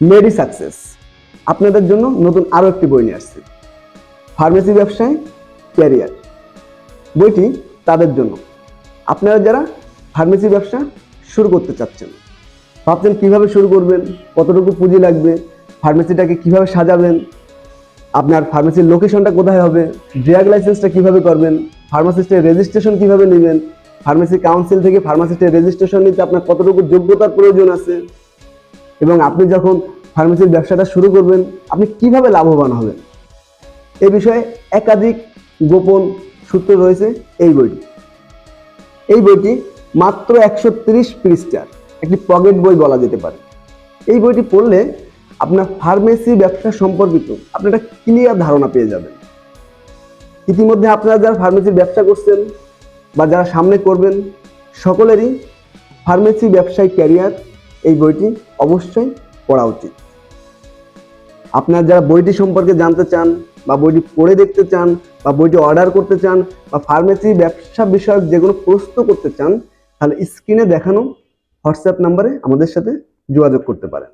মেডি সাকসেস আপনাদের জন্য নতুন আরও একটি বই নিয়ে আসছি। ফার্মেসি ব্যবসায় ক্যারিয়ার বইটি তাদের জন্য। আপনারা যারা ফার্মেসি ব্যবসা শুরু করতে চাচ্ছেন, ভাবছেন কীভাবে শুরু করবেন, কতটুকু পুঁজি লাগবে ফার্মেসিটাকে কীভাবে সাজাবেন, আপনার ফার্মেসির লোকেশনটা কোথায় হবে ড্রাগ লাইসেন্সটা কীভাবে করবেন ফার্মাসিস্টের রেজিস্ট্রেশন কীভাবে নেবেন ফার্মেসি কাউন্সিল থেকে ফার্মাসিস্টের রেজিস্ট্রেশন নিতে আপনার কতটুকু যোগ্যতার প্রয়োজন আছে এবং আপনি যখন ফার্মেসির ব্যবসাটা শুরু করবেন, আপনি কীভাবে লাভবান হবেন? এ বিষয়ে একাধিক গোপন সূত্র রয়েছে এই বইটি। এই বইটি মাত্র একশো তিরিশ পৃষ্ঠার একটি পকেট বই বলা যেতে পারে। এই বইটি পড়লে আপনার ফার্মেসি ব্যবসা সম্পর্কিত আপনি একটা ক্লিয়ার ধারণা পেয়ে যাবেন। ইতিমধ্যে আপনারা যারা ফার্মেসির ব্যবসা করছেন বা যারা সামনে করবেন, সকলেরই ফার্মেসি ব্যবসায় ক্যারিয়ার এই বইটি অবশ্যই পড়া উচিত। আপনার যারা বইটি সম্পর্কে জানতে চান বা বইটি পড়ে দেখতে চান বা বইটি অর্ডার করতে চান বা ফার্মেসি ব্যবসা বিষয়ক যে কোনো প্রশ্ন করতে চান, তাহলে স্ক্রিনে দেখানো হোয়াটসঅ্যাপ নাম্বারে আমাদের সাথে যোগাযোগ করতে পারেন।